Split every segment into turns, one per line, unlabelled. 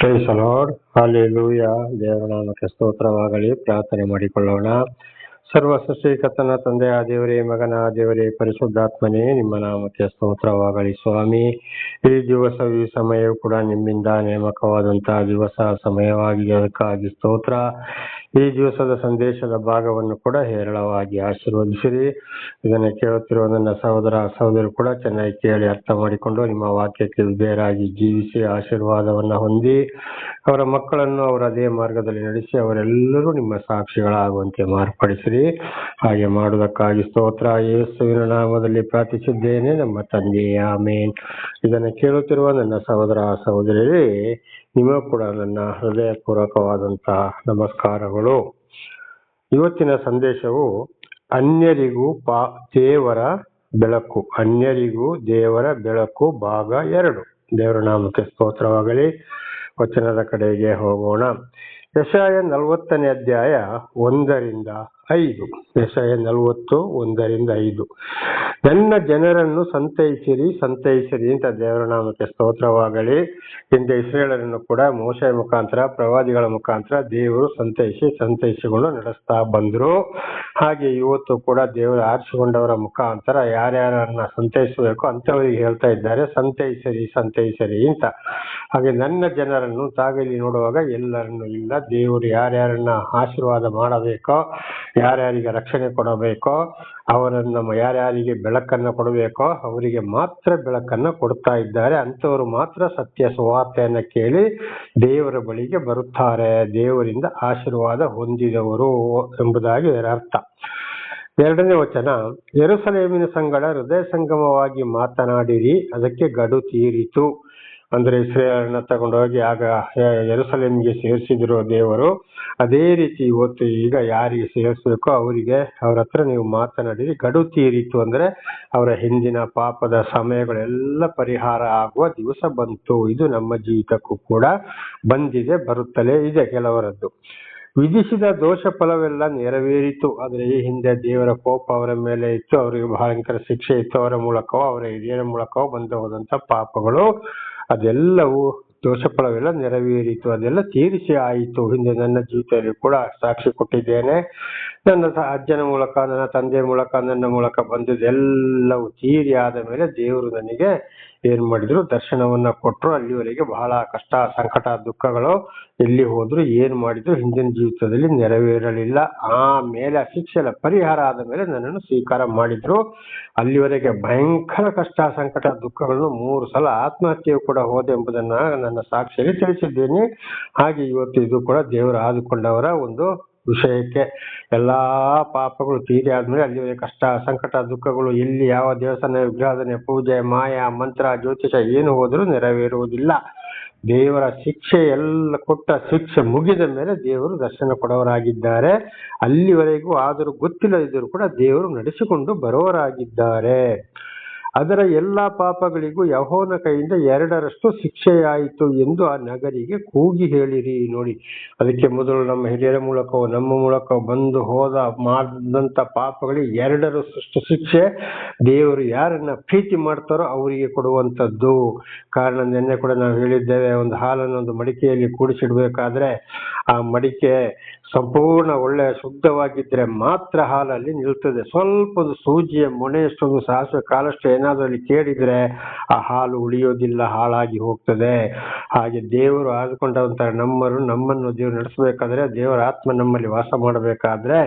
Price lord hallelujah ದೇವರ ನಾಮಕ್ಕೆ ಸ್ತೋತ್ರವಾಗಲಿ. ಪ್ರಾರ್ಥನೆ ಮಾಡಿಕೊಳ್ಳೋಣ. ಸರ್ವ ಸೃಷ್ಟಿಕರ್ತನ ತಂದೆಯ ದೇವರೇ, ಮಗನ ದೇವರೇ, ಪರಿಶುದ್ಧಾತ್ಮನೇ, ನಿಮ್ಮ ನಾಮಕ್ಕೆ ಸ್ತೋತ್ರವಾಗಲಿ ಸ್ವಾಮಿ. ಈ ದಿವಸ ಈ ಸಮಯವು ಕೂಡ ನಿಮ್ಮಿಂದ ನೇಮಕವಾದಂತಹ ದಿವಸ, ಸಮಯವಾಗಿ ಅದಕ್ಕಾಗಿ ಸ್ತೋತ್ರ. ಈ ದಿವಸದ ಸಂದೇಶದ ಭಾಗವನ್ನು ಕೂಡ ಹೇರಳವಾಗಿ ಆಶೀರ್ವದಿಸಿರಿ. ಇದನ್ನು ಕೇಳುತ್ತಿರುವ ನನ್ನ ಸಹೋದರ ಸಹೋದರಿ ಕೂಡ ಚೆನ್ನಾಗಿ ಕೇಳಿ ಅರ್ಥ ಮಾಡಿಕೊಂಡು ನಿಮ್ಮ ವಾಕ್ಯಕ್ಕೆ ಬೇರಾಗಿ ಜೀವಿಸಿ ಆಶೀರ್ವಾದವನ್ನು ಹೊಂದಿ, ಅವರ ಮಕ್ಕಳನ್ನು ಅವರ ಅದೇ ಮಾರ್ಗದಲ್ಲಿ ನಡೆಸಿ ಅವರೆಲ್ಲರೂ ನಿಮ್ಮ ಸಾಕ್ಷಿಗಳಾಗುವಂತೆ ಮಾರ್ಪಡಿಸಿರಿ. ಹಾಗೆ ಮಾಡುವುದಕ್ಕಾಗಿ ಸ್ತೋತ್ರ. ಯೇಸುವಿನ ನಾಮದಲ್ಲಿ ಪ್ರಾರ್ಥಿಸಿದ್ದೇನೆ ನಮ್ಮ ತಂದೆಯ. ಆಮೇನ್. ಇದನ್ನು ಕೇಳುತ್ತಿರುವ ನನ್ನ ಸಹೋದರ ಸಹೋದರಿಯರೇ ನಿಮಗೂ ಕೂಡ ನನ್ನ ಹೃದಯಪೂರ್ವಕವಾದಂತಹ ನಮಸ್ಕಾರಗಳು. ಇವತ್ತಿನ ಸಂದೇಶವು ಅನ್ಯರಿಗೂ ಪಾ, ದೇವರ ಬೆಳಕು, ಅನ್ಯರಿಗೂ ದೇವರ ಬೆಳಕು ಭಾಗ ಎರಡು. ದೇವರ ನಾಮಕ್ಕೆ ಸ್ತೋತ್ರವಾಗಲಿ. ವಚನದ ಕಡೆಗೆ ಹೋಗೋಣ. ಯಶಾಯ ನಲವತ್ತನೇ ಅಧ್ಯಾಯ ಒಂದರಿಂದ ಐದು ಯಶಾಯ ನಲವತ್ತು, ಒಂದರಿಂದ ಐದು. ನನ್ನ ಜನರನ್ನು ಸಂತೈಸಿರಿ ಸಂತೈಸಿರಿ ಅಂತ ದೇವರ ನಾಮಕ್ಕೆ ಸ್ತೋತ್ರವಾಗಲಿ. ಹಿಂದೆ ಇಸ್ರೇಲರನ್ನು ಕೂಡ ಮೋಸೆ ಮುಖಾಂತರ, ಪ್ರವಾದಿಗಳ ಮುಖಾಂತರ ದೇವರು ಸಂತೈಸಿ, ಸಂತೈಸಿಕೊಂಡು ನಡೆಸ್ತಾ ಬಂದರು. ಹಾಗೆ ಇವತ್ತು ಕೂಡ ದೇವರು ಆರಿಸಿಕೊಂಡವರ ಮುಖಾಂತರ ಯಾರ್ಯಾರನ್ನ ಸಂತೈಸಬೇಕು ಅಂತವರಿಗೆ ಹೇಳ್ತಾ ಇದ್ದಾರೆ, ಸಂತೈಸರಿ ಸಂತೈಸರಿ ಅಂತ. ಹಾಗೆ ನನ್ನ ಜನರನ್ನು ತಾವಿಲ್ಲಿ ನೋಡುವಾಗ ಎಲ್ಲರನ್ನು ಇಲ್ಲ, ದೇವರು ಯಾರ್ಯಾರನ್ನ ಆಶೀರ್ವಾದ ಮಾಡಬೇಕೋ ಯಾರ್ಯಾರಿಗೆ ರಕ್ಷಣೆ ಕೊಡಬೇಕೋ ಅವರನ್ನು ಯಾರ್ಯಾರಿಗೆ ಬೆಳಕನ್ನು ಕೊಡಬೇಕೋ ಅವರಿಗೆ ಮಾತ್ರ ಬೆಳಕನ್ನು ಕೊಡ್ತಾ ಇದ್ದಾರೆ. ಅಂಥವರು ಮಾತ್ರ ಸತ್ಯ ಸುವಾರ್ತೆಯನ್ನು ಕೇಳಿ ದೇವರ ಬಳಿಗೆ ಬರುತ್ತಾರೆ. ದೇವರಿಂದ ಆಶೀರ್ವಾದ ಹೊಂದಿದವರು ಎಂಬುದಾಗಿ ಇದರ ಅರ್ಥ. ಎರಡನೇ ವಚನ ಎರುಸಲೇಮಿನ ಸಂಗಡ ಹೃದಯ ಸಂಗಮವಾಗಿ ಮಾತನಾಡಿರಿ, ಅದಕ್ಕೆ ಗಡು ತೀರಿತು. ಅಂದ್ರೆ ಇಸ್ರೇಲನ್ನ ತಗೊಂಡೋಗಿ ಆಗ ಎರುಸಲೇಮ್ಗೆ ಸೇರಿಸಿದ್ರು ದೇವರು. ಅದೇ ರೀತಿ ಇವತ್ತು ಈಗ ಯಾರಿಗೆ ಸೇರಿಸಬೇಕೋ ಅವರಿಗೆ ಅವ್ರ ಹತ್ರ ನೀವು ಮಾತನಾಡಿ ಗಡು ತೀರಿತು ಅಂದ್ರೆ ಅವರ ಹಿಂದಿನ ಪಾಪದ ಸಮಯಗಳೆಲ್ಲ ಪರಿಹಾರ ಆಗುವ ದಿವಸ ಬಂತು. ಇದು ನಮ್ಮ ಜೀವಿತಕ್ಕೂ ಕೂಡ ಬಂದಿದೆ, ಬರುತ್ತಲೇ ಇದೆ ಕೆಲವರದ್ದು. ವಿಧಿಸಿದ ದೋಷ ಫಲವೆಲ್ಲ ನೆರವೇರಿತು. ಆದ್ರೆ ಈ ಹಿಂದೆ ದೇವರ ಕೋಪ ಅವರ ಮೇಲೆ ಇತ್ತು. ಅವರಿಗೆ ಭಯಂಕರ ಶಿಕ್ಷೆ ಇತ್ತು. ಅವರ ಮೂಲಕವೋ, ಅವರ ಹಿರಿಯರ ಮೂಲಕವೋ ಬಂದು ಹೋದಂತ ಪಾಪಗಳು ಅದೆಲ್ಲವೂ ದೋಷ ಫಲವೆಲ್ಲ ನೆರವೇರಿತು. ಅದೆಲ್ಲ ತೀರಿಸಿ ಆಯಿತು. ಹಿಂದೆ ನನ್ನ ಜೀವಿತದಲ್ಲಿ ಕೂಡ ಸಾಕ್ಷಿ ಕೊಟ್ಟಿದ್ದೇನೆ. ನನ್ನ ತ- ಅಜ್ಜನ ಮೂಲಕ, ನನ್ನ ತಂದೆ ಮೂಲಕ, ನನ್ನ ಮೂಲಕ ಬಂದಿದ್ದೆಲ್ಲವೂ ತೀರಿ ಆದ ಮೇಲೆ ದೇವರು ನನಗೆ ಏನ್ ಮಾಡಿದ್ರು? ದರ್ಶನವನ್ನ ಕೊಟ್ಟರು ಅಲ್ಲಿವರೆಗೆ ಬಹಳ ಕಷ್ಟ, ಸಂಕಟ, ದುಃಖಗಳು ಎಲ್ಲಿ ಹೋದ್ರು ಏನು ಮಾಡಿದ್ರು? ಹಿಂದಿನ ಜೀವಿತದಲ್ಲಿ ನೆರವೇರಲಿಲ್ಲ. ಆಮೇಲೆ ಆ ಶಿಕ್ಷೆಯ ಪರಿಹಾರ ಆದ ಮೇಲೆ ನನ್ನನ್ನು ಸ್ವೀಕಾರ ಮಾಡಿದ್ರು. ಅಲ್ಲಿವರೆಗೆ ಭಯಂಕರ ಕಷ್ಟ, ಸಂಕಟ, ದುಃಖಗಳನ್ನು ಮೂರು ಸಲ ಆತ್ಮಹತ್ಯೆಯು ಕೂಡ ಹೋದೆ ಎಂಬುದನ್ನ ನನ್ನ ಸಾಕ್ಷಿಯಲ್ಲಿ ತಿಳಿಸಿದ್ದೇನೆ. ಹಾಗೆ ಇವತ್ತು ಇದು ಕೂಡ ದೇವರು ಆದುಕೊಂಡವರ ಒಂದು ವಿಷಯಕ್ಕೆ ಎಲ್ಲ ಪಾಪಗಳು ತೀರಿ ಆದ್ಮೇಲೆ ಅಲ್ಲಿ ಕಷ್ಟ, ಸಂಕಟ, ದುಃಖಗಳು ಎಲ್ಲಿ ಯಾವ ದೇವಸ್ಥಾನ ವಿಗ್ರಹದನೆ ಪೂಜೆ, ಮಾಯ, ಮಂತ್ರ, ಜ್ಯೋತಿಷ ಏನು ಹೋದರೂ ನೆರವೇರುವುದಿಲ್ಲ. ದೇವರ ಶಿಕ್ಷೆ ಎಲ್ಲ ಕೊಟ್ಟ ಶಿಕ್ಷೆ ಮುಗಿದ ಮೇಲೆ ದೇವರು ದರ್ಶನ ಕೊಡವರಾಗಿದ್ದಾರೆ. ಅಲ್ಲಿವರೆಗೂ ಆದರೂ ಗೊತ್ತಿಲ್ಲದಿದ್ದರೂ ಕೂಡ ದೇವರು ನಡೆಸಿಕೊಂಡು ಬರುವವರಾಗಿದ್ದಾರೆ ಅದರ ಎಲ್ಲ ಪಾಪಗಳಿಗೂ ಯಹೋನ ಕೈಯಿಂದ ಎರಡರಷ್ಟು ಶಿಕ್ಷೆಯಾಯಿತು ಎಂದು ಆ ನಗರಿಗೆ ಕೂಗಿ ಹೇಳಿರಿ ನೋಡಿ. ಅದಕ್ಕೆ ಮೊದಲು ನಮ್ಮ ಹಿರಿಯರ ಮೂಲಕವೋ, ನಮ್ಮ ಮೂಲಕ ಬಂದು ಹೋದ ಮಾಡಿದಂತ ಪಾಪಗಳಿಗೆ ಎರಡರಷ್ಟು ಶಿಕ್ಷೆ ದೇವರು ಯಾರನ್ನ ಪ್ರೀತಿ ಮಾಡ್ತಾರೋ ಅವರಿಗೆ ಕೊಡುವಂಥದ್ದು. ಕಾರಣ ನಿನ್ನೆ ಕೂಡ ನಾವು ಹೇಳಿದ್ದೇವೆ, ಒಂದು ಹಾಲನ್ನು ಒಂದು ಮಡಿಕೆಯಲ್ಲಿ ಕೂಡಿಸಿಡ್ಬೇಕಾದ್ರೆ ಆ ಮಡಿಕೆ ಸಂಪೂರ್ಣ ಒಳ್ಳೆ ಶುದ್ಧವಾಗಿದ್ರೆ ಮಾತ್ರ ಹಾಲಲ್ಲಿ ನಿಲ್ತದೆ. ಸ್ವಲ್ಪ ಸೂಜಿಯ ಮೊನೆಯಷ್ಟೊಂದು ಸಾಸಿವೆ ಕಾಲಷ್ಟು ಏನಾದ್ರೂ ಅಲ್ಲಿ ಕೇಳಿದ್ರೆ ಆ ಹಾಲು ಉಳಿಯೋದಿಲ್ಲ, ಹಾಳಾಗಿ ಹೋಗ್ತದೆ. ಹಾಗೆ ದೇವರು ಆದುಕೊಂಡಂತ ನಮ್ಮರು ನಮ್ಮನ್ನು ದೇವರು ನಡೆಸಬೇಕಾದ್ರೆ ದೇವರ ಆತ್ಮ ನಮ್ಮಲ್ಲಿ ವಾಸ ಮಾಡಬೇಕಾದ್ರೆ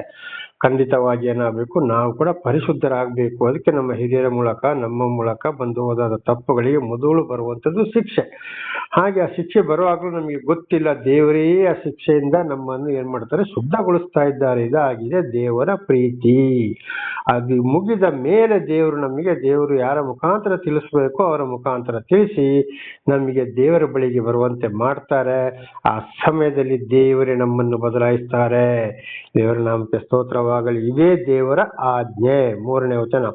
ಖಂಡಿತವಾಗಿ ಏನಾಗಬೇಕು, ನಾವು ಕೂಡ ಪರಿಶುದ್ಧರಾಗಬೇಕು. ಅದಕ್ಕೆ ನಮ್ಮ ಹಿರಿಯರ ಮೂಲಕ, ನಮ್ಮ ಮೂಲಕ ಬಂದು ಹೋದಾದ ತಪ್ಪುಗಳಿಗೆ ಮೊದಲು ಬರುವಂಥದ್ದು ಶಿಕ್ಷೆ. ಹಾಗೆ ಆ ಶಿಕ್ಷೆ ಬರುವಾಗಲೂ ನಮಗೆ ಗೊತ್ತಿಲ್ಲ, ದೇವರೇ ಆ ಶಿಕ್ಷೆಯಿಂದ ನಮ್ಮನ್ನು ಏನ್ ಮಾಡ್ತಾರೆ, ಶುದ್ಧಗೊಳಿಸ್ತಾ ಇದ್ದಾರೆ. ಇದಾಗಿದೆ ದೇವರ ಪ್ರೀತಿ. ಅದು ಮುಗಿದ ಮೇಲೆ ದೇವರು ನಮಗೆ, ದೇವರು ಯಾರ ಮುಖಾಂತರ ತಿಳಿಸ್ಬೇಕು ಅವರ ಮುಖಾಂತರ ತಿಳಿಸಿ ನಮಗೆ ದೇವರ ಬಳಿಗೆ ಬರುವಂತೆ ಮಾಡ್ತಾರೆ. ಆ ಸಮಯದಲ್ಲಿ ದೇವರೇ ನಮ್ಮನ್ನು ಬದಲಾಯಿಸ್ತಾರೆ. ದೇವರ ನಾಮಕ್ಕೆ ಸ್ತೋತ್ರವಾಗಲಿ ಇದೇ ದೇವರ ಆಜ್ಞೆ. ಮೂರನೇ ವಚನ.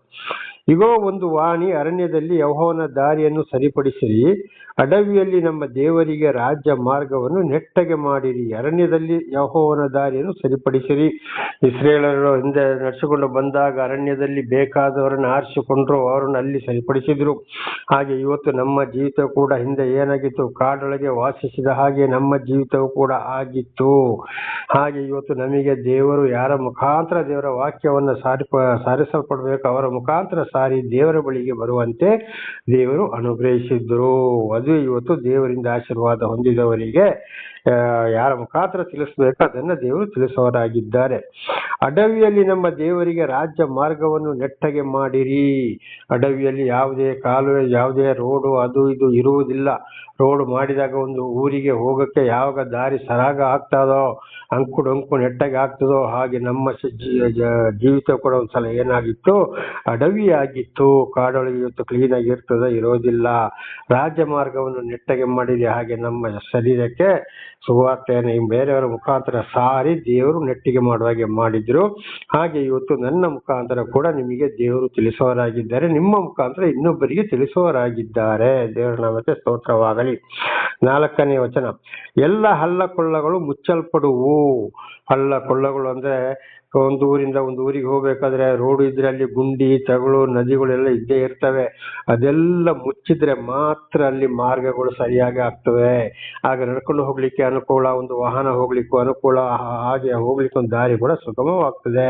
ಇಗೋ ಒಂದು ವಾಣಿ ಅರಣ್ಯದಲ್ಲಿ ಯಹೋವನ ದಾರಿಯನ್ನು ಸರಿಪಡಿಸಿರಿ. ಅಡವಿಯಲ್ಲಿ ನಮ್ಮ ದೇವರಿಗೆ ರಾಜ್ಯ ಮಾರ್ಗವನ್ನು ನೆಟ್ಟಗೆ ಮಾಡಿರಿ. ಅರಣ್ಯದಲ್ಲಿ ಯಹೋವನ ದಾರಿಯನ್ನು ಸರಿಪಡಿಸಿರಿ. ಇಸ್ರೇಲರು ಹಿಂದೆ ನಡೆಸಿಕೊಂಡು ಬಂದಾಗ ಅರಣ್ಯದಲ್ಲಿ ಬೇಕಾದವರನ್ನು ಆರಿಸಿಕೊಂಡ್ರು, ಅವರನ್ನು ಅಲ್ಲಿ ಸರಿಪಡಿಸಿದ್ರು. ಹಾಗೆ ಇವತ್ತು ನಮ್ಮ ಜೀವಿತ ಕೂಡ ಹಿಂದೆ ಏನಾಗಿತ್ತು? ಕಾಡೊಳಗೆ ವಾಸಿಸಿದ ಹಾಗೆ ನಮ್ಮ ಜೀವಿತವು ಕೂಡ ಆಗಿತ್ತು. ಹಾಗೆ ಇವತ್ತು ನಮಗೆ ದೇವರು ಯಾರ ಮುಖಾಂತರ ದೇವರ ವಾಕ್ಯವನ್ನು ಸಾರಿ ಸಾರಿಸಲ್ಪಡಬೇಕು? ಅವರ ಮುಖಾಂತರ ಸಾರಿ ದೇವರ ಬಳಿಗೆ ಬರುವಂತೆ ದೇವರು ಅನುಗ್ರಹಿಸಿದ್ರು. ಅದು ಇವತ್ತು ದೇವರಿಂದ ಆಶೀರ್ವಾದ ಹೊಂದಿದವರಿಗೆ ಯಾರ ಮುಖಾಂತರ ತಿಳಿಸಬೇಕು ಅದನ್ನ ದೇವರು ತಿಳಿಸುವವರಾಗಿದ್ದಾರೆ ಅಡವಿಯಲ್ಲಿ ನಮ್ಮ ದೇವರಿಗೆ ರಾಜ್ಯ ಮಾರ್ಗವನ್ನು ನೆಟ್ಟಗೆ ಮಾಡಿರಿ. ಅಡವಿಯಲ್ಲಿ ಯಾವುದೇ ಕಾಲುವೆ, ಯಾವುದೇ ರೋಡು ಅದು ಇದು ಇರುವುದಿಲ್ಲ. ರೋಡ್ ಮಾಡಿದಾಗ ಒಂದು ಊರಿಗೆ ಹೋಗಕ್ಕೆ ಯಾವಾಗ ದಾರಿ ಸರಾಗ ಆಗ್ತದೋ ಅಂಕು ಡೊಂಕು ನೆಟ್ಟಗೆ ಆಗ್ತದೋ ಹಾಗೆ ನಮ್ಮ ಜೀವಿತ ಕೂಡ ಒಂದ್ಸಲ ಏನಾಗಿತ್ತು ಅಡವಿ ಆಗಿತ್ತು ಕಾಡೊಳಗೆ ಇವತ್ತು ಕ್ಲೀನ್ ಆಗಿ ಇರ್ತದೆ, ಇರೋದಿಲ್ಲ. ರಾಜ್ಯ ಮಾರ್ಗವನ್ನು ನೆಟ್ಟಗೆ ಮಾಡಿದೆ ಹಾಗೆ ನಮ್ಮ ಶರೀರಕ್ಕೆ ಸುವಾರ್ತೆಯನ್ನು ಬೇರೆಯವರ ಮುಖಾಂತರ ಸಾರಿ ದೇವರು ನೆಟ್ಟಿಗೆ ಮಾಡುವ ಹಾಗೆ ಮಾಡಿದ್ರು. ಹಾಗೆ ಇವತ್ತು ನನ್ನ ಮುಖಾಂತರ ಕೂಡ ನಿಮಗೆ ದೇವರು ತಿಳಿಸುವವರಾಗಿದ್ದಾರೆ. ನಿಮ್ಮ ಮುಖಾಂತರ ಇನ್ನೊಬ್ಬರಿಗೆ ತಿಳಿಸುವವರಾಗಿದ್ದಾರೆ. ದೇವರ ನಾಮಕ್ಕೆ ಸ್ತೋತ್ರವಾಗಲಿ. ನಾಲ್ಕನೇ ವಚನ. ಎಲ್ಲ ಹಳ್ಳ ಕೊಳ್ಳಗಳು ಮುಚ್ಚಲ್ಪಡುವು. ಹಳ್ಳ ಕೊಳ್ಳಗಳು ಅಂದ್ರೆ ಒಂದು ಊರಿಂದ ಒಂದು ಊರಿಗೆ ಹೋಗ್ಬೇಕಾದ್ರೆ ರೋಡ್ ಇದ್ರೆ ಅಲ್ಲಿ ಗುಂಡಿ, ತಗಳು, ನದಿಗಳೆಲ್ಲ ಇದ್ದೇ ಇರ್ತವೆ. ಅದೆಲ್ಲ ಮುಚ್ಚಿದ್ರೆ ಮಾತ್ರ ಅಲ್ಲಿ ಮಾರ್ಗಗಳು ಸರಿಯಾಗಿ ಆಗ್ತವೆ. ಆಗ ನಡ್ಕೊಂಡು ಹೋಗ್ಲಿಕ್ಕೆ ಅನುಕೂಲ, ಒಂದು ವಾಹನ ಹೋಗ್ಲಿಕ್ಕೂ ಅನುಕೂಲ ಹಾಗೆ ಹೋಗ್ಲಿಕ್ಕೆ ಒಂದು ದಾರಿ ಕೂಡ ಸುಗಮವಾಗ್ತದೆ.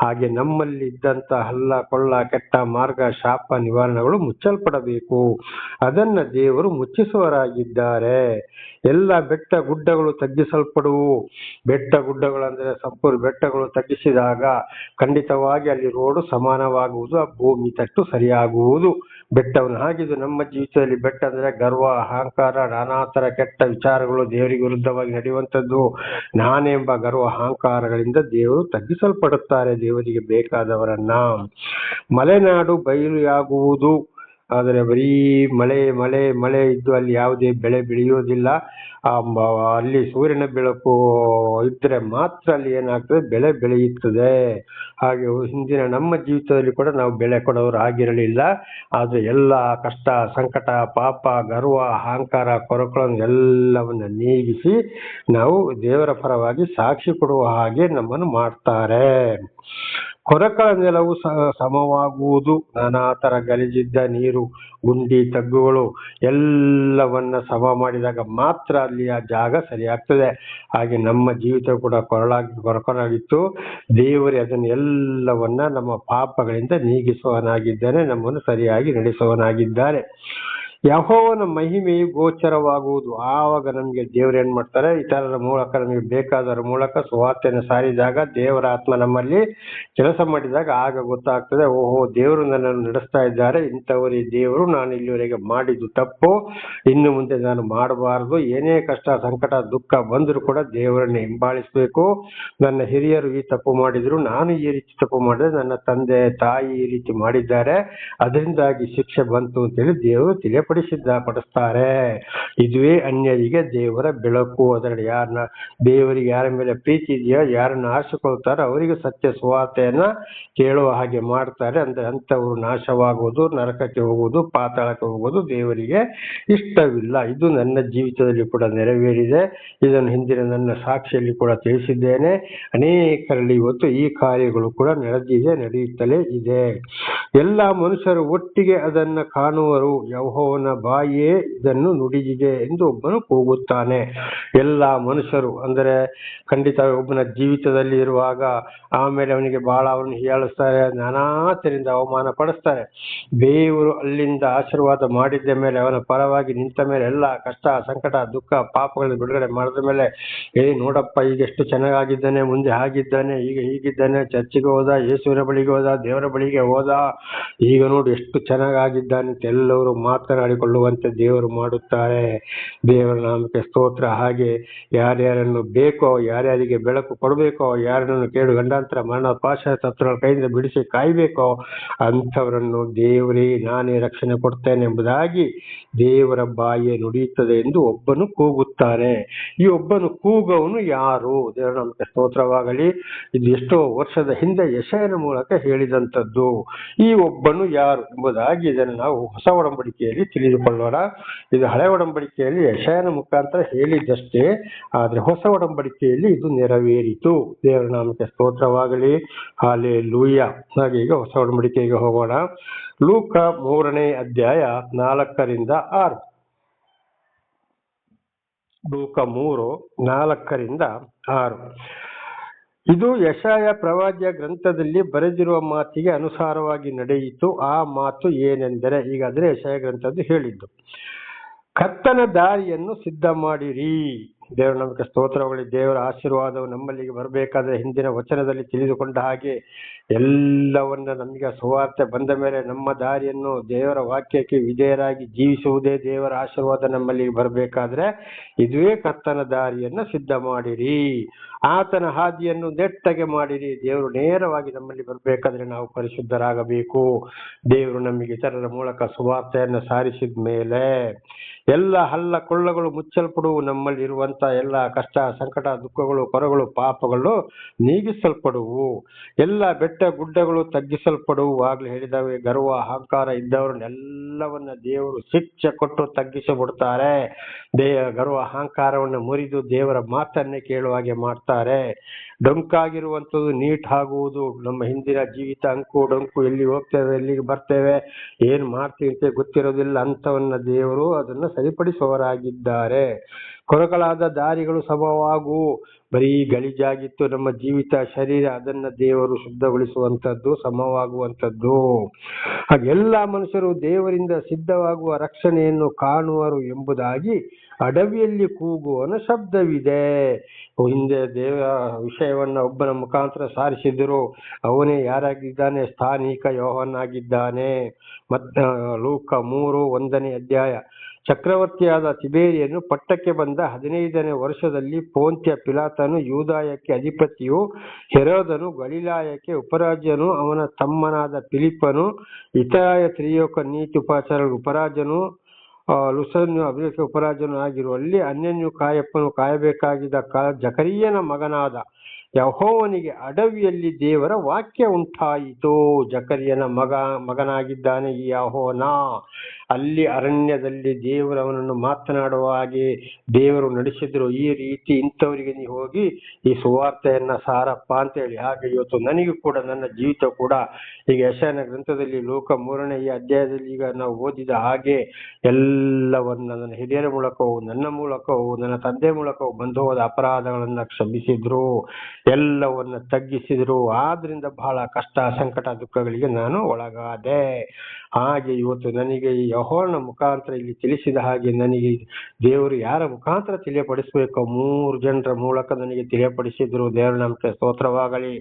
ಹಾಗೆ ನಮ್ಮಲ್ಲಿ ಇದ್ದಂತ ಹಲ್ಲ, ಕೊಳ್ಳ, ಕೆಟ್ಟ ಮಾರ್ಗ, ಶಾಪ, ನಿವಾರಣೆಗಳು ಮುಚ್ಚಲ್ಪಡಬೇಕು. ಅದನ್ನ ದೇವರು ಮುಚ್ಚಿಸುವರಾಗಿದ್ದಾರೆ ಎಲ್ಲ ಬೆಟ್ಟ ಗುಡ್ಡಗಳು ತಗ್ಗಿಸಲ್ಪಡುವು. ಬೆಟ್ಟ ಗುಡ್ಡಗಳು ಅಂದ್ರೆ ಸಂಪೂರ್ಣ ಬೆಟ್ಟಗಳು ತಗ್ಗಿಸಿದಾಗ ಖಂಡಿತವಾಗಿ ಅಲ್ಲಿ ರೋಡು ಸಮಾನವಾಗುವುದು, ಆ ಭೂಮಿ ತಟ್ಟು ಸರಿಯಾಗುವುದು. ಬೆಟ್ಟವನ್ನು ಹಾಗಿದ್ದು ನಮ್ಮ ಜೀವಿತದಲ್ಲಿ ಬೆಟ್ಟ ಅಂದ್ರೆ ಗರ್ವ, ಅಹಂಕಾರ, ನಾನಾ ತರ ಕೆಟ್ಟ ವಿಚಾರಗಳು ದೇವರಿಗೆ ವಿರುದ್ಧವಾಗಿ ನಡೆಯುವಂಥದ್ದು. ನಾನೆಂಬ ಗರ್ವ, ಅಹಂಕಾರಗಳಿಂದ ದೇವರು ತಗ್ಗಿಸಲ್ಪಡುತ್ತಾರೆ ದೇವರಿಗೆ ಬೇಕಾದವರನ್ನ. ಮಲೆನಾಡು ಬಯಲು ಬಯಲುಯಾಗುವುದು ಆದರೆ ಬರೀ ಮಳೆ ಮಳೆ ಮಳೆ ಇದ್ದು ಅಲ್ಲಿ ಯಾವುದೇ ಬೆಳೆ ಬೆಳೆಯೋದಿಲ್ಲ ಅಲ್ಲಿ ಸೂರ್ಯನ ಬೆಳಕು ಇದ್ದರೆ ಮಾತ್ರ ಅಲ್ಲಿ ಏನಾಗ್ತದೆ? ಬೆಳೆ ಬೆಳೆಯುತ್ತದೆ. ಹಾಗೆ ಹಿಂದಿನ ನಮ್ಮ ಜೀವಿತದಲ್ಲಿ ಕೂಡ ನಾವು ಬೆಳೆ ಕೊಡೋರು ಆಗಿರಲಿಲ್ಲ. ಆದರೆ ಎಲ್ಲ ಕಷ್ಟ, ಸಂಕಟ, ಪಾಪ, ಗರ್ವ, ಅಹಂಕಾರ ಕೊರಕಳನ್ನು ಎಲ್ಲವನ್ನು ನೀಗಿಸಿ ನಾವು ದೇವರ ಪರವಾಗಿ ಸಾಕ್ಷಿ ಕೊಡುವ ಹಾಗೆ ನಮ್ಮನ್ನು ಮಾಡ್ತಾರೆ. ಕೊರಕಲ ನೆಲವು ಸಮವಾಗುವುದು. ನಾನಾ ಥರ ಗಲಿಜಿದ್ದ ನೀರು, ಗುಂಡಿ, ತಗ್ಗುಗಳು ಎಲ್ಲವನ್ನ ಸಮ ಮಾಡಿದಾಗ ಮಾತ್ರ ಅಲ್ಲಿ ಆ ಜಾಗ ಸರಿಯಾಗ್ತದೆ. ಹಾಗೆ ನಮ್ಮ ಜೀವಿತ ಕೂಡ ಕೊರಳಾಗಿ, ಕೊರಕನಾಗಿತ್ತು. ದೇವರೇ ಅದನ್ನು ಎಲ್ಲವನ್ನ ನಮ್ಮ ಪಾಪಗಳಿಂದ ನೀಗಿಸುವವನಾಗಿದ್ದಾನೆ, ನಮ್ಮನ್ನು ಸರಿಯಾಗಿ ನಡೆಸುವವನಾಗಿದ್ದಾರೆ ಯಹೋವನ ಮಹಿಮೆ ಗೋಚರವಾಗುವುದು. ಆವಾಗ ನಮಗೆ ದೇವರು ಏನ್ ಮಾಡ್ತಾರೆ? ಇತರರ ಮೂಲಕ ನಮಗೆ ಬೇಕಾದವರ ಮೂಲಕ ಸುವಾರ್ತೆಯನ್ನು ಸಾರಿದಾಗ ದೇವರ ಆತ್ಮ ನಮ್ಮಲ್ಲಿ ಕೆಲಸ ಮಾಡಿದಾಗ ಆಗ ಗೊತ್ತಾಗ್ತದೆ, ಓಹೋ, ದೇವರು ನನ್ನನ್ನು ನಡೆಸ್ತಾ ಇದ್ದಾರೆ. ಇಂಥವರೇ ದೇವರು, ನಾನು ಇಲ್ಲಿವರೆಗೆ ಮಾಡಿದ್ದು ತಪ್ಪು. ಇನ್ನು ಮುಂದೆ ನಾನು ಮಾಡಬಾರದು. ಏನೇ ಕಷ್ಟ, ಸಂಕಟ, ದುಃಖ ಬಂದರೂ ಕೂಡ ದೇವರನ್ನು ಹಿಂಬಾಲಿಸಬೇಕು. ನನ್ನ ಹಿರಿಯರು ಈ ತಪ್ಪು ಮಾಡಿದ್ರು, ನಾನು ಈ ರೀತಿ ತಪ್ಪು ಮಾಡಿದ್ರೆ ನನ್ನ ತಂದೆ, ತಾಯಿ ಈ ರೀತಿ ಮಾಡಿದ್ದಾರೆ. ಅದರಿಂದಾಗಿ ಶಿಕ್ಷೆ ಬಂತು ಅಂತೇಳಿ ದೇವರು ತಿಳಿಯಪಡಿಸಿದ್ದ ಪಡಿಸ್ತಾರೆ. ಇದುವೇ ಅನ್ಯರಿಗೆ ದೇವರ ಬೆಳಕು. ಅದರಲ್ಲಿ ಯಾರನ್ನ ದೇವರಿಗೆ ಯಾರ ಮೇಲೆ ಪ್ರೀತಿ ಇದೆಯೋ, ಯಾರನ್ನ ಆರಿಸಿಕೊಳ್ತಾರೋ ಅವರಿಗೆ ಸತ್ಯ ಸುವಾರ್ತೆಯನ್ನ ಕೇಳುವ ಹಾಗೆ ಮಾಡ್ತಾರೆ. ಅಂದ್ರೆ ಅಂಥವ್ರು ನಾಶವಾಗುವುದು ನರಕಕ್ಕೆ ಹೋಗುವುದು ಪಾತಾಳಕ್ಕೆ ಹೋಗುವುದು ದೇವರಿಗೆ ಇಷ್ಟವಿಲ್ಲ. ಇದು ನನ್ನ ಜೀವಿತದಲ್ಲಿ ಕೂಡ ನೆರವೇರಿದೆ. ಇದನ್ನು ಹಿಂದಿನ ನನ್ನ ಸಾಕ್ಷಿಯಲ್ಲಿ ಕೂಡ ತಿಳಿಸಿದ್ದೇನೆ. ಅನೇಕರಲ್ಲಿ ಇವತ್ತು ಈ ಕಾರ್ಯಗಳು ಕೂಡ ನಡೆದಿದೆ, ನಡೆಯುತ್ತಲೇ ಇದೆ. ಎಲ್ಲ ಮನುಷ್ಯರು ಒಟ್ಟಿಗೆ ಅದನ್ನ ಕಾಣುವರು. ಯಹೋವನ ಬಾಯಿಯೇ ಇದನ್ನು ನುಡಿದಿದೆ ಎಂದು ಒಬ್ಬನು ಕೂಗುತ್ತಾನೆ. ಎಲ್ಲ ಮನುಷ್ಯರು, ಅಂದರೆ ಖಂಡಿತ ಒಬ್ಬನ ಜೀವಿತದಲ್ಲಿ ಇರುವಾಗ ಆಮೇಲೆ ಅವನಿಗೆ ಬಹಳ ಅವನು ಹೀಯಾಳಿಸ್ತಾರೆ, ನಾನಾ ತರಿಂದ ಅವಮಾನ ಪಡಿಸ್ತಾರೆ. ದೇವರು ಅಲ್ಲಿಂದ ಆಶೀರ್ವಾದ ಮಾಡಿದ್ದ ಮೇಲೆ, ಅವನ ಪರವಾಗಿ ನಿಂತ ಮೇಲೆ ಎಲ್ಲ ಕಷ್ಟ, ಸಂಕಟ, ದುಃಖ, ಪಾಪಗಳನ್ನು ಬಿಡುಗಡೆ ಮಾಡಿದ ಮೇಲೆ, ಏ ನೋಡಪ್ಪ ಈಗ ಎಷ್ಟು ಚೆನ್ನಾಗಿದ್ದಾನೆ ಮುಂದೆ ಹಾಗಿದ್ದಾನೆ, ಈಗ ಹೀಗಿದ್ದಾನೆ, ಚರ್ಚಿಗೆ ಹೋದ, ಯೇಸುವಿನ ಬಳಿಗೆ ಹೋದ, ದೇವರ ಬಳಿಗೆ ಹೋದ, ಈಗ ನೋಡು ಎಷ್ಟು ಚೆನ್ನಾಗಿದ್ದಾನೆ ಅಂತ ಎಲ್ಲರೂ ಮಾತನಾಡಿಕೊಳ್ಳುವಂತೆ ದೇವರು ಮಾಡುತ್ತಾರೆ. ದೇವರ ನಾಮಕ್ಕೆ ಸ್ತೋತ್ರ. ಹಾಗೆ ಯಾರ್ಯಾರನ್ನು ಬೇಕೋ, ಯಾರ್ಯಾರಿಗೆ ಬೆಳಕು ಕೊಡಬೇಕೋ, ಯಾರನ್ನು ಕೇಳು ಗಂಡಾಂತರ, ಮರಣ ಪಾಶ ತತ್ರ ಕೈಯಿಂದ ಬಿಡಿಸಿ ಕಾಯಬೇಕೋ, ಅಂಥವರನ್ನು ದೇವರೇ, ನಾನೇ ರಕ್ಷಣೆ ಕೊಡ್ತೇನೆ ಎಂಬುದಾಗಿ ದೇವರ ಬಾಯಿಯೇ ನುಡಿಯುತ್ತದೆ ಎಂದು ಒಬ್ಬನು ಕೂಗುತ್ತಾನೆ. ಈ ಒಬ್ಬನು ಕೂಗವನು ಯಾರು? ದೇವರ ನಾಮಕ್ಕೆ ಸ್ತೋತ್ರವಾಗಲಿ. ಇದು ಎಷ್ಟೋ ವರ್ಷದ ಹಿಂದೆ ಯಶಯನ ಮೂಲಕ ಹೇಳಿದಂಥದ್ದು. ಈ ಒಬ್ಬನು ಯಾರು ಎಂಬುದಾಗಿ ಇದನ್ನು ನಾವು ಹೊಸ ಒಡಂಬಡಿಕೆಯಲ್ಲಿ ತಿಳಿದುಕೊಳ್ಳೋಣ. ಇದು ಹಳೆ ಒಡಂಬಡಿಕೆಯಲ್ಲಿ ಯಶಯನ ಮುಖಾಂತರ ಹೇಳಿದ್ದಷ್ಟೇ, ಆದ್ರೆ ಹೊಸ ಒಡಂಬಡಿಕೆಯಲ್ಲಿ ಇದು ನೆರವೇರಿತು. ದೇವರ ನಾಮಕ್ಕೆ ಸ್ತೋತ್ರವಾಗಲಿ. ಹಾಲೆ ಲೂಯ್ಯ ಹಾಗೆ ಈಗ ಹೊಸ ಒಡಂಬಡಿಕೆಗೆ ಹೋಗೋಣ. ಲೂಕ ಮೂರನೇ ಅಧ್ಯಾಯ ನಾಲ್ಕರಿಂದ ಆರು. ಲೂಕ ಮೂರು ನಾಲ್ಕರಿಂದ ಆರು. ಇದು ಯಶಾಯ ಪ್ರವಾದ್ಯ ಗ್ರಂಥದಲ್ಲಿ ಬರೆದಿರುವ ಮಾತಿಗೆ ಅನುಸಾರವಾಗಿ ನಡೆಯಿತು. ಆ ಮಾತು ಏನೆಂದರೆ ಈಗಾದ್ರೆ ಯಶಾಯ ಗ್ರಂಥದ್ದು ಹೇಳಿದ್ದು ಕತ್ತನ ದಾರಿಯನ್ನು ಸಿದ್ಧ ಮಾಡಿರಿ ದೇವರ ನಮಗೆ ಸ್ತೋತ್ರಗಳು, ದೇವರ ಆಶೀರ್ವಾದವು ನಮ್ಮಲ್ಲಿಗೆ ಬರಬೇಕಾದ್ರೆ ಹಿಂದಿನ ವಚನದಲ್ಲಿ ತಿಳಿದುಕೊಂಡ ಹಾಗೆ ಎಲ್ಲವನ್ನ ನಮಗೆ ಸುವಾರ್ತೆ ಬಂದ ಮೇಲೆ ನಮ್ಮ ದಾರಿಯನ್ನು ದೇವರ ವಾಕ್ಯಕ್ಕೆ ವಿಧೇಯರಾಗಿ ಜೀವಿಸುವುದೇ ದೇವರ ಆಶೀರ್ವಾದ ನಮ್ಮಲ್ಲಿಗೆ ಬರಬೇಕಾದ್ರೆ ಇದುವೇ ಕರ್ತನ ದಾರಿಯನ್ನು ಸಿದ್ಧ ಮಾಡಿರಿ. ಆತನ ಹಾದಿಯನ್ನು ನೆಟ್ಟಗೆ ಮಾಡಿರಿ. ದೇವರು ನೇರವಾಗಿ ನಮ್ಮಲ್ಲಿ ಬರಬೇಕಾದ್ರೆ ನಾವು ಪರಿಶುದ್ಧರಾಗಬೇಕು. ದೇವರು ನಮಗೆ ಇತರರ ಮೂಲಕ ಸುವಾರ್ತೆಯನ್ನು ಸಾರಿಸಿದ ಮೇಲೆ ಎಲ್ಲ ಹಲ್ಲ ಕೊಳ್ಳಗಳು ಮುಚ್ಚಲ್ಪಡುವು ನಮ್ಮಲ್ಲಿ ಇರುವಂತ ಎಲ್ಲ ಕಷ್ಟ, ಸಂಕಟ, ದುಃಖಗಳು ಕೊರಗಳು ಪಾಪಗಳು ನೀಗಿಸಲ್ಪಡುವು. ಎಲ್ಲ ಬೆಟ್ಟ ಗುಡ್ಡಗಳು ತಗ್ಗಿಸಲ್ಪಡುವು ಆಗ್ಲೇ ಹೇಳಿದಾವೆ. ಗರ್ವ, ಅಹಂಕಾರ ಇದ್ದವರನ್ನೆಲ್ಲವನ್ನ ದೇವರು ಶಿಕ್ಷೆ ಕೊಟ್ಟು ತಗ್ಗಿಸಿಬಿಡ್ತಾರೆ. ದೇ ಗರ್ವ, ಅಹಂಕಾರವನ್ನು ಮುರಿದು ದೇವರ ಮಾತನ್ನೇ ಕೇಳುವ ಹಾಗೆ ಮಾಡ್ತಾರೆ. ಡೊಂಕಾಗಿರುವಂಥದ್ದು ನೀಟ್ ಆಗುವುದು. ನಮ್ಮ ಹಿಂದಿನ ಜೀವಿತ ಅಂಕು ಡೊಂಕು ಎಲ್ಲಿ ಹೋಗ್ತೇವೆ, ಎಲ್ಲಿಗೆ ಬರ್ತೇವೆ, ಏನ್ ಮಾಡ್ತೀವಿ ಅಂತ ಗೊತ್ತಿರೋದಿಲ್ಲ ಅಂತವನ್ನ ದೇವರು ಅದನ್ನ ಸರಿಪಡಿಸುವವರಾಗಿದ್ದಾರೆ. ಕೊರಕಲಾದ ದಾರಿಗಳು ಸಮವಾಗು. ಬರೀ ಗಲೀಜಾಗಿತ್ತು. ನಮ್ಮ ಜೀವಿತ ಶರೀರ ಅದನ್ನ ದೇವರು ಶುದ್ಧಗೊಳಿಸುವಂತದ್ದು ಸಮವಾಗುವಂತದ್ದು ಹಾಗೆ ಎಲ್ಲ ಮನುಷ್ಯರು ದೇವರಿಂದ ಸಿದ್ಧವಾಗುವ ರಕ್ಷಣೆಯನ್ನು ಕಾಣುವರು ಎಂಬುದಾಗಿ ಅಡವಿಯಲ್ಲಿ ಕೂಗುವನ ಶಬ್ದವಿದೆ. ಹಿಂದೆ ದೇವ ವಿಷಯವನ್ನ ಒಬ್ಬನ ಮುಖಾಂತರ ಸಾರಿಸಿದರು, ಅವನೇ ಯಾರಾಗಿದ್ದಾನೆ? ಸ್ಥಾನಿಕ ಯೋಹನಾಗಿದ್ದಾನೆ ಮತ್ತ ಲೂಕ ಮೂರು ಒಂದನೇ ಅಧ್ಯಾಯ ಚಕ್ರವರ್ತಿಯಾದ ತಿಬೇರಿಯನ್ನು ಪಟ್ಟಕ್ಕೆ ಬಂದ ಹದಿನೈದನೇ ವರ್ಷದಲ್ಲಿ ಪೋಂತ್ಯ ಪಿಲಾತನು ಯೂದಾಯಕ್ಕೆ ಅಧಿಪತಿಯು, ಹೆರೋದನು ಗಲಿಲಾಯಕ್ಕೆ ಉಪರಾಜ್ಯನು, ಅವನ ತಮ್ಮನಾದ ಫಿಲಿಪ್ಪನು, ಇತರಾಯ ತ್ರಿಯೋಕ ನೀತಿ ಉಪಾಚಾರ ಉಪರಾಜನು ಲುಸನ್ಯು ಅಭಿಷೇಕ ಉಪರಾಜನು ಆಗಿರುವಲ್ಲಿ ಅನ್ಯನ್ಯು ಕಾಯಪ್ಪನು ಕಾಯಬೇಕಾಗಿದ್ದ ಕಾಲ ಜಕರಿಯನ ಮಗನಾದ ಯಹೋವನಿಗೆ ಅಡವಿಯಲ್ಲಿ ದೇವರ ವಾಕ್ಯ ಉಂಟಾಯಿತು. ಜಕರಿಯನ ಮಗ, ಮಗನಾಗಿದ್ದಾನೆ ಈ ಯಹೋನ ಅಲ್ಲಿ ಅರಣ್ಯದಲ್ಲಿ ದೇವರು ಅವನನ್ನು ಮಾತನಾಡುವ ಹಾಗೆ ದೇವರು ನಡೆಸಿದ್ರು. ಈ ರೀತಿ ಇಂಥವರಿಗೆ ನೀವು ಹೋಗಿ ಈ ಸುವಾರ್ತೆಯನ್ನ ಸಾರಪ್ಪ ಅಂತ ಹೇಳಿ ಹಾಗೆ ಇವತ್ತು ನನಗೂ ಕೂಡ, ನನ್ನ ಜೀವಿತ ಕೂಡ ಈಗ ಯಶನ ಗ್ರಂಥದಲ್ಲಿ ಲೋಕ ಮೂರನೇ ಈ ಅಧ್ಯಾಯದಲ್ಲಿ ಈಗ ನಾವು ಓದಿದ ಹಾಗೆ ಎಲ್ಲವನ್ನ ನನ್ನ ಹಿರಿಯರ ಮೂಲಕವು, ನನ್ನ ಮೂಲಕವೂ, ನನ್ನ ತಂದೆ ಮೂಲಕವು ಬಂದು ಹೋದ ಅಪರಾಧಗಳನ್ನ ಕ್ಷಮಿಸಿದ್ರು. ಎಲ್ಲವನ್ನ ತಗ್ಗಿಸಿದ್ರು. ಆದ್ರಿಂದ ಬಹಳ ಕಷ್ಟ, ಸಂಕಟ, ದುಃಖಗಳಿಗೆ ನಾನು ಒಳಗಾದೆ. ಹಾಗೆ ಇವತ್ತು ನನಗೆ ಈ ಯಹೋವನ ಮುಖಾಂತರ ಇಲ್ಲಿ ತಿಳಿಸಿದ ಹಾಗೆ ನನಗೆ ದೇವರು ಯಾರ ಮುಖಾಂತರ ತಿಳಿಯಪಡಿಸಬೇಕೋ? ಮೂರು ಜನರ ಮೂಲಕ ನನಗೆ ತಿಳಿಯಪಡಿಸಿದ್ರು. ದೇವರ ನಮಗೆ ಸ್ತೋತ್ರವಾಗಲಿ.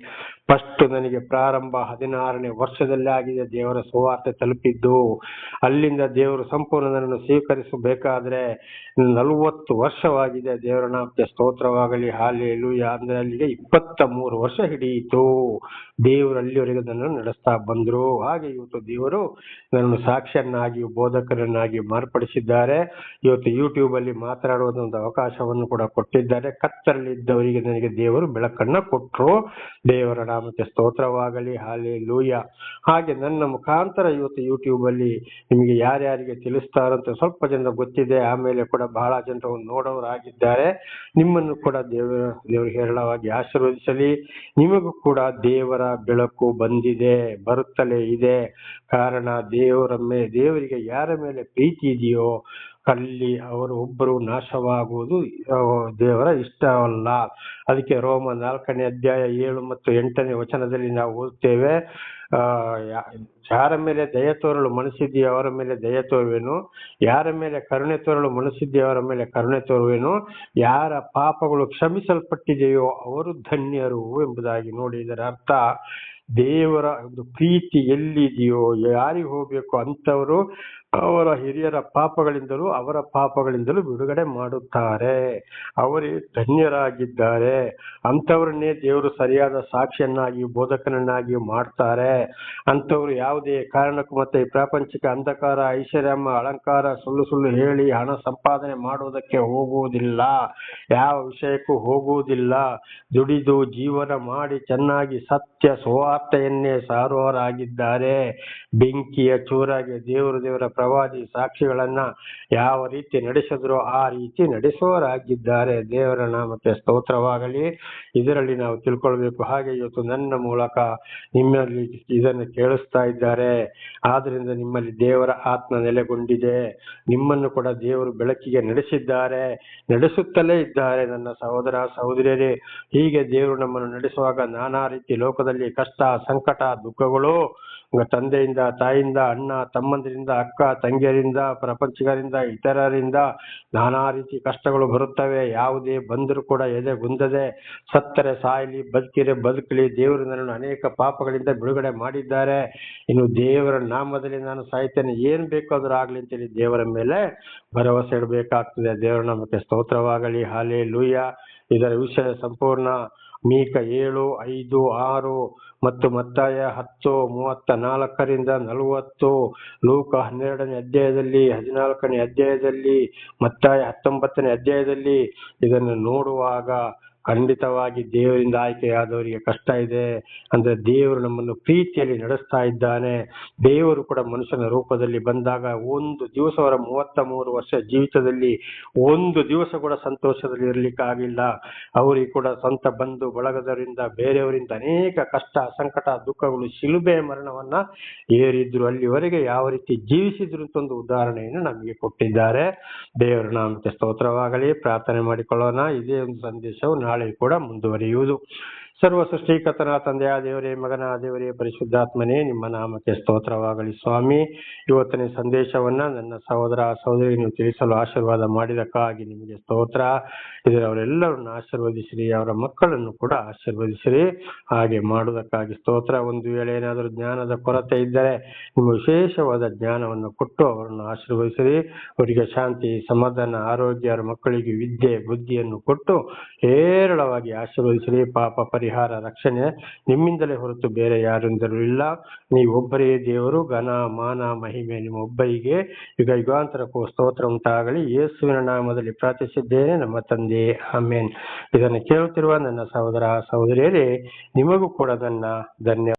ಫಸ್ಟ್ ನನಗೆ ಪ್ರಾರಂಭ ಹದಿನಾರನೇ ವರ್ಷದಲ್ಲಿ ಆಗಿದೆ ದೇವರ ಸುವಾರ್ತೆ ತಲುಪಿದ್ದು, ಅಲ್ಲಿಂದ ದೇವರು ಸಂಪೂರ್ಣ ನನ್ನನ್ನು ಸ್ವೀಕರಿಸಬೇಕಾದ್ರೆ ನಲವತ್ತು ವರ್ಷವಾಗಿದೆ. ದೇವರ ನಾಮಕ್ಕೆ ಸ್ತೋತ್ರವಾಗಲಿ ಹಾಲೆಲು ಅಂದ್ರೆ ಅಲ್ಲಿಗೆ ಇಪ್ಪತ್ತ ಮೂರು ವರ್ಷ ಹಿಡಿಯಿತು. ದೇವರು ಅಲ್ಲಿವರೆಗೆ ನನ್ನನ್ನು ನಡೆಸ್ತಾ ಬಂದ್ರು. ಹಾಗೆ ಇವತ್ತು ದೇವರು ನನ್ನನ್ನು ಸಾಕ್ಷಿಯನ್ನಾಗಿ, ಬೋಧಕರನ್ನಾಗಿ ಮಾರ್ಪಡಿಸಿದ್ದಾರೆ. ಇವತ್ತು ಯೂಟ್ಯೂಬ್ ಅಲ್ಲಿ ಒಂದು ಅವಕಾಶವನ್ನು ಕೂಡ ಕೊಟ್ಟಿದ್ದಾರೆ. ಕತ್ತರಲ್ಲಿದ್ದವರಿಗೆ ನನಗೆ ದೇವರು ಬೆಳಕನ್ನ ಕೊಟ್ಟರು ದೇವರ ನಾಮಕ್ಕೆ ಸ್ತೋತ್ರವಾಗಲಿ ಹಾಲೆ ಲೂಯ ಹಾಗೆ ನನ್ನ ಮುಖಾಂತರ ಇವತ್ತು ಯೂಟ್ಯೂಬ್ ಅಲ್ಲಿ ನಿಮಗೆ ಯಾರ್ಯಾರಿಗೆ ತಿಳಿಸ್ತಾರಂತ ಸ್ವಲ್ಪ ಜನ ಗೊತ್ತಿದೆ. ಆಮೇಲೆ ಕೂಡ ಬಹಳ ಜನರು ನೋಡೋರಾಗಿದ್ದಾರೆ. ನಿಮ್ಮನ್ನು ಕೂಡ ದೇವರ, ದೇವರು ಹೇರಳವಾಗಿ ಆಶೀರ್ವದಿಸಲಿ. ನಿಮಗೂ ಕೂಡ ದೇವರ ಬೆಳಕು ಬಂದಿದೆ, ಬರುತ್ತಲೇ ಇದೆ. ಕಾರಣ ದೇವರ ಮೇಲೆ ದೇವರಿಗೆ ಯಾರ ಮೇಲೆ ಪ್ರೀತಿ ಇದೆಯೋ ಅಲ್ಲಿ ಅವರು ಒಬ್ಬರು ನಾಶವಾಗುವುದು ದೇವರ ಇಷ್ಟವಲ್ಲ. ಅದಕ್ಕೆ ರೋಮ ನಾಲ್ಕನೇ ಅಧ್ಯಾಯ ಏಳು ಮತ್ತು ಎಂಟನೇ ವಚನದಲ್ಲಿ ನಾವು ಓದ್ತೇವೆ ಯಾರ ಮೇಲೆ ದಯ ತೋರಲು ಮನಸ್ಸಿದೆಯೋ ಅವರ ಮೇಲೆ ದಯ ತೋರುವೆನು. ಯಾರ ಮೇಲೆ ಕರುಣೆ ತೋರಲು ಮನಸ್ಸಿದೆಯೋ ಅವರ ಮೇಲೆ ಕರುಣೆ ತೋರುವೆನು. ಯಾರ ಪಾಪಗಳು ಕ್ಷಮಿಸಲ್ಪಟ್ಟಿದೆಯೋ ಅವರು ಧನ್ಯರು ಎಂಬುದಾಗಿ ನೋಡಿ ಇದರ ಅರ್ಥ. ದೇವರ ಒಂದು ಪ್ರೀತಿ ಎಲ್ಲಿದೆಯೋ, ಯಾರಿಗೆ ಹೋಗ್ಬೇಕು ಅಂತವರು ಅವರ ಹಿರಿಯರ ಪಾಪಗಳಿಂದಲೂ ಅವರ ಪಾಪಗಳಿಂದಲೂ ಬಿಡುಗಡೆ ಮಾಡುತ್ತಾರೆ. ಅವರೇ ಧನ್ಯರಾಗಿದ್ದಾರೆ. ಅಂಥವರನ್ನೇ ದೇವರು ಸರಿಯಾದ ಸಾಕ್ಷಿಯನ್ನಾಗಿ, ಬೋಧಕನನ್ನಾಗಿ ಮಾಡ್ತಾರೆ. ಅಂಥವ್ರು ಯಾವುದೇ ಕಾರಣಕ್ಕೂ ಮತ್ತೆ ಪ್ರಾಪಂಚಿಕ ಅಂಧಕಾರ, ಐಶ್ವರ್ಯಮ್ಮ ಅಲಂಕಾರ, ಸುಳ್ಳು ಸುಳ್ಳು ಹೇಳಿ ಹಣ ಸಂಪಾದನೆ ಮಾಡುವುದಕ್ಕೆ ಹೋಗುವುದಿಲ್ಲ. ಯಾವ ವಿಷಯಕ್ಕೂ ಹೋಗುವುದಿಲ್ಲ. ದುಡಿದು ಜೀವನ ಮಾಡಿ ಚೆನ್ನಾಗಿ ಸತ್ಯ ಸುವಾರ್ತೆಯನ್ನೇ ಸಾರುವರಾಗಿದ್ದಾರೆ ಬೆಂಕಿಯ ಚೂರಾಗಿ ದೇವರು ದೇವರ ಪ್ರವಾದಿ ಸಾಕ್ಷಿಗಳನ್ನ ಯಾವ ರೀತಿ ನಡೆಸಿದ್ರು ಆ ರೀತಿ ನಡೆಸೋರಾಗಿದ್ದಾರೆ. ದೇವರ ನಾಮಕ್ಕೆ ಸ್ತೋತ್ರವಾಗಲಿ. ಇದರಲ್ಲಿ ನಾವು ತಿಳ್ಕೊಳ್ಬೇಕು. ಹಾಗೆ ಇವತ್ತು ನನ್ನ ಮೂಲಕ ನಿಮ್ಮಲ್ಲಿ ಇದನ್ನು ಕೇಳಿಸ್ತಾ ಇದ್ದಾರೆ. ಆದ್ರಿಂದ ನಿಮ್ಮಲ್ಲಿ ದೇವರ ಆತ್ಮ ನೆಲೆಗೊಂಡಿದೆ. ನಿಮ್ಮನ್ನು ಕೂಡ ದೇವರು ಬೆಳಕಿಗೆ ನಡೆಸಿದ್ದಾರೆ. ನಡೆಸುತ್ತಲೇ ಇದ್ದಾರೆ ನನ್ನ ಸಹೋದರ, ಸಹೋದರಿಯರೇ. ಹೀಗೆ ದೇವರು ನಮ್ಮನ್ನು ನಡೆಸುವಾಗ ನಾನಾ ರೀತಿ ಲೋಕದಲ್ಲಿ ಕಷ್ಟ, ಸಂಕಟ, ದುಃಖಗಳು, ತಂದೆಯಿಂದ, ತಾಯಿಯಿಂದ, ಅಣ್ಣ, ತಮ್ಮಂದಿರಿಂದ, ಅಕ್ಕ ತಂಗಿಯರಿಂದ, ಪ್ರಪಂಚಿಗರಿಂದ, ಇತರರಿಂದ ನಾನಾ ರೀತಿ ಕಷ್ಟಗಳು ಬರುತ್ತವೆ. ಯಾವುದೇ ಬಂದರೂ ಕೂಡ ಎದೆ ಗುಂದದೆ, ಸತ್ತರೆ ಸಾಯಲಿ, ಬದುಕಿರೆ ಬದುಕಲಿ ದೇವರು ನನ್ನನ್ನು ಅನೇಕ ಪಾಪಗಳಿಂದ ಬಿಡುಗಡೆ ಮಾಡಿದ್ದಾರೆ. ಇನ್ನು ದೇವರ ನಾಮದಲ್ಲಿ ನಾನು ಸಾಯ್ತೇನೆ ಏನು ಬೇಕಾದರೂ ಆಗಲಿ ಅಂತೇಳಿ ದೇವರ ಮೇಲೆ ಭರವಸೆ ಇಡಬೇಕಾಗ್ತದೆ. ದೇವರ ನಾಮಕ್ಕೆ ಸ್ತೋತ್ರವಾಗಲಿ. ಹಾಲೆ ಲೂಯ ಇದರ ವಿಷಯ ಸಂಪೂರ್ಣ. ಮೀಕ ಏಳು, ಐದು, ಆರು ಮತ್ತು ಮತ್ತಾಯ ಹತ್ತು, ಮೂವತ್ತ ನಾಲ್ಕರಿಂದ ನಲವತ್ತು, ಲೂಕ ಹನ್ನೆರಡನೇ ಅಧ್ಯಾಯದಲ್ಲಿ, ಹದಿನಾಲ್ಕನೇ ಅಧ್ಯಾಯದಲ್ಲಿ, ಮತ್ತಾಯ ಹತ್ತೊಂಬತ್ತನೇ ಅಧ್ಯಾಯದಲ್ಲಿ ಇದನ್ನು ನೋಡುವಾಗ ಖಂಡಿತವಾಗಿ ದೇವರಿಂದ ಆಯ್ಕೆಯಾದವರಿಗೆ ಕಷ್ಟ ಇದೆ. ಅಂದ್ರೆ ದೇವರು ನಮ್ಮನ್ನು ಪ್ರೀತಿಯಲ್ಲಿ ನಡೆಸ್ತಾ ಇದ್ದಾನೆ. ದೇವರು ಕೂಡ ಮನುಷ್ಯನ ರೂಪದಲ್ಲಿ ಬಂದಾಗ ಒಂದು ದಿವಸ ಅವರ ಮೂವತ್ತ ಮೂರು ವರ್ಷ ಜೀವಿತದಲ್ಲಿ ಒಂದು ದಿವಸ ಕೂಡ ಸಂತೋಷದಲ್ಲಿ ಇರಲಿಕ್ಕಾಗಿಲ್ಲ ಅವರಿಗೆ ಕೂಡ ಸ್ವಂತ ಬಂಧು ಬಳಗದವರಿಂದ, ಬೇರೆಯವರಿಂದ ಅನೇಕ ಕಷ್ಟ, ಸಂಕಟ, ದುಃಖಗಳು, ಶಿಲುಬೆ ಮರಣವನ್ನ ಏರಿದ್ರು. ಅಲ್ಲಿವರೆಗೆ ಯಾವ ರೀತಿ ಜೀವಿಸಿದ್ರು ಅಂತ ಒಂದು ಉದಾಹರಣೆಯನ್ನು ನಮಗೆ ಕೊಟ್ಟಿದ್ದಾರೆ. ದೇವರ ನಾಮಕ್ಕೆ ಸ್ತೋತ್ರವಾಗಲಿ. ಪ್ರಾರ್ಥನೆ ಮಾಡಿಕೊಳ್ಳೋಣ. ಇದೇ ಒಂದು ಸಂದೇಶವು ನಾಳೆ ಕೂಡ ಮುಂದುವರಿಯುವುದು ಸರ್ವ ಸೃಷ್ಟಿಕರ್ತನ ತಂದೆಯ ದೇವರೇ, ಮಗನ ದೇವರೇ, ಪರಿಶುದ್ಧಾತ್ಮನೇ, ನಿಮ್ಮ ನಾಮಕ್ಕೆ ಸ್ತೋತ್ರವಾಗಲಿ ಸ್ವಾಮಿ. ಇವತ್ತಿನ ಸಂದೇಶವನ್ನ ನನ್ನ ಸಹೋದರ ಸಹೋದರಿ ತಿಳಿಸಲು ಆಶೀರ್ವಾದ ಮಾಡಿದಕ್ಕಾಗಿ ನಿಮಗೆ ಸ್ತೋತ್ರ. ಇದರ ಅವರೆಲ್ಲರನ್ನು ಆಶೀರ್ವದಿಸಿರಿ, ಅವರ ಮಕ್ಕಳನ್ನು ಕೂಡ ಆಶೀರ್ವದಿಸಿರಿ. ಹಾಗೆ ಮಾಡುವುದಕ್ಕಾಗಿ ಸ್ತೋತ್ರ. ಒಂದು ವೇಳೆ ಏನಾದರೂ ಜ್ಞಾನದ ಕೊರತೆ ಇದ್ದರೆ ನಿಮ್ಮ ವಿಶೇಷವಾದ ಜ್ಞಾನವನ್ನು ಕೊಟ್ಟು ಅವರನ್ನು ಆಶೀರ್ವದಿಸಿರಿ. ಅವರಿಗೆ ಶಾಂತಿ, ಸಮಾಧಾನ, ಆರೋಗ್ಯ, ಅವರ ಮಕ್ಕಳಿಗೆ ವಿದ್ಯೆ, ಬುದ್ಧಿಯನ್ನು ಕೊಟ್ಟು ಹೇರಳವಾಗಿ ಆಶೀರ್ವದಿಸಿರಿ. ಪಾಪ ಪರಿಹಾರ, ರಕ್ಷಣೆ ನಿಮ್ಮಿಂದಲೇ ಹೊರತು ಬೇರೆ ಯಾರಿಂದಲೂ ಇಲ್ಲ. ನೀವೊಬ್ಬರೇ ದೇವರು, ಘನ, ಮಾನ, ಮಹಿಮೆ ನಿಮ್ಮ ಒಬ್ಬರಿಗೆ. ಯುಗ ಯುಗಾಂತರಕ್ಕೂ ಸ್ತೋತ್ರ ಉಂಟಾಗಲಿ. ಯೇಸುವಿನ ನಾಮದಲ್ಲಿ ಪ್ರಾರ್ಥಿಸಿದ್ದೇನೆ, ನಮ್ಮ ತಂದೆ, ಆಮೇನ್. ಇದನ್ನು ಕೇಳುತ್ತಿರುವ ನನ್ನ ಸಹೋದರ, ಸಹೋದರಿಯರೇ, ನಿಮಗೂ ಕೂಡ ನನ್ನ